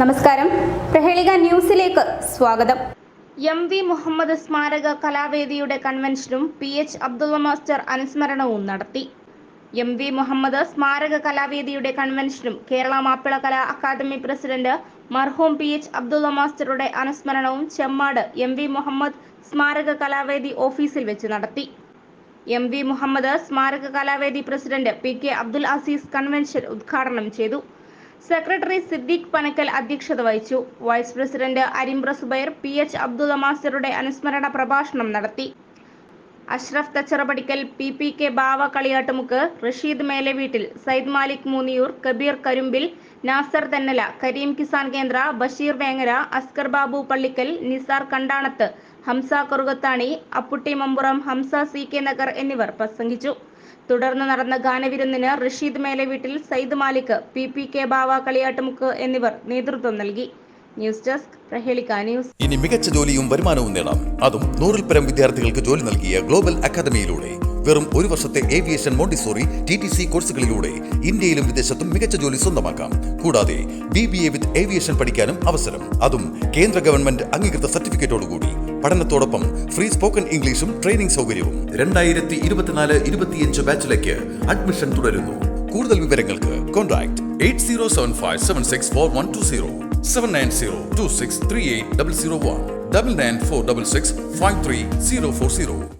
നമസ്കാരം. പ്രഹേളിക ന്യൂസിലേക്ക് സ്വാഗതം. എം വി മുഹമ്മദ് സ്മാരക കലാവേദിയുടെ കൺവെൻഷനും പി എച്ച് അബ്ദുള്ള മാസ്റ്റർ അനുസ്മരണവും നടത്തി. എം വി മുഹമ്മദ് സ്മാരക കലാവേദിയുടെ കൺവെൻഷനും കേരള മാപ്പിള കലാ അക്കാദമി പ്രസിഡന്റ് മർഹൂം പി എച്ച് അബ്ദുള്ള മാസ്റ്ററുടെ അനുസ്മരണവും ചെമ്മാട് എം വി മുഹമ്മദ് സ്മാരക കലാവേദി ഓഫീസിൽ വെച്ച് നടത്തി. എം വി മുഹമ്മദ് സ്മാരക കലാവേദി president P K Abdul Aziz convention ഉദ്ഘാടനം ചെയ്തു. സെക്രട്ടറി സിദ്ദീഖ് പനക്കൽ അധ്യക്ഷത വഹിച്ചു. Vice president Arimbra Zubair P H Abdulla മാസ്റ്ററുടെ അനുസ്മരണ പ്രഭാഷണം നടത്തി. Ashraf Thacharapadikkal P P K Bava Kaliyattumukku Rasheed Melaveettil Sayyid Malik Moonniyur Kabeer Karumbil Nasar Thennala Kareem Kisan Kendra Basheer Vengara Askar Babu Pallikkal Nisar Kandanath Hamsa Kurukathani Apputty Mampuram Hamsa C K Nagar എന്നിവർ പ്രസംഗിച്ചു. തുടർന്ന് നടന്ന ഗാനവിരുന്നിന് Rasheed Mele Veettil Sayyid Malik P P K Bava Kaliyattumukku എന്നിവർ നേതൃത്വം നൽകി. News desk Prahelika news. ഇനി മികച്ച ജോലിയും വരുമാനവും നേടാം. അതും നൂറിൽ പരം വിദ്യാർത്ഥികൾക്ക് ജോലി നൽകിയ ഗ്ലോബൽ അക്കാദമിയിലൂടെ. വെറും ഒരു വർഷത്തെ aviation Montessori T T C കോഴ്സുകളിലൂടെ ഇന്ത്യയിലും വിദേശത്തും മികച്ച ജോലി സ്വന്തമാക്കാം. കൂടാതെ B B A with aviation പഠിക്കാനും അവസരം. അതും കേന്ദ്ര ഗവൺമെന്റ് അംഗീകൃത സർട്ടിഫിക്കറ്റോടുകൂടി. പഠനത്തോടൊപ്പം ഫ്രീ സ്പോക്കൺ ഇംഗ്ലീഷും ട്രെയിനിംഗ് സൗകര്യവും. രണ്ടായിരത്തി ഇരുപത്തിനാല് ഇരുപത്തിയഞ്ച് ബാച്ചിലേക്ക് അഡ്മിഷൻ തുടരുന്നു. കൂടുതൽ വിവരങ്ങൾക്ക് contact eight zero seven five seven six four one two zero seven nine zero two six three eight double zero one double nine four double six five three zero four zero.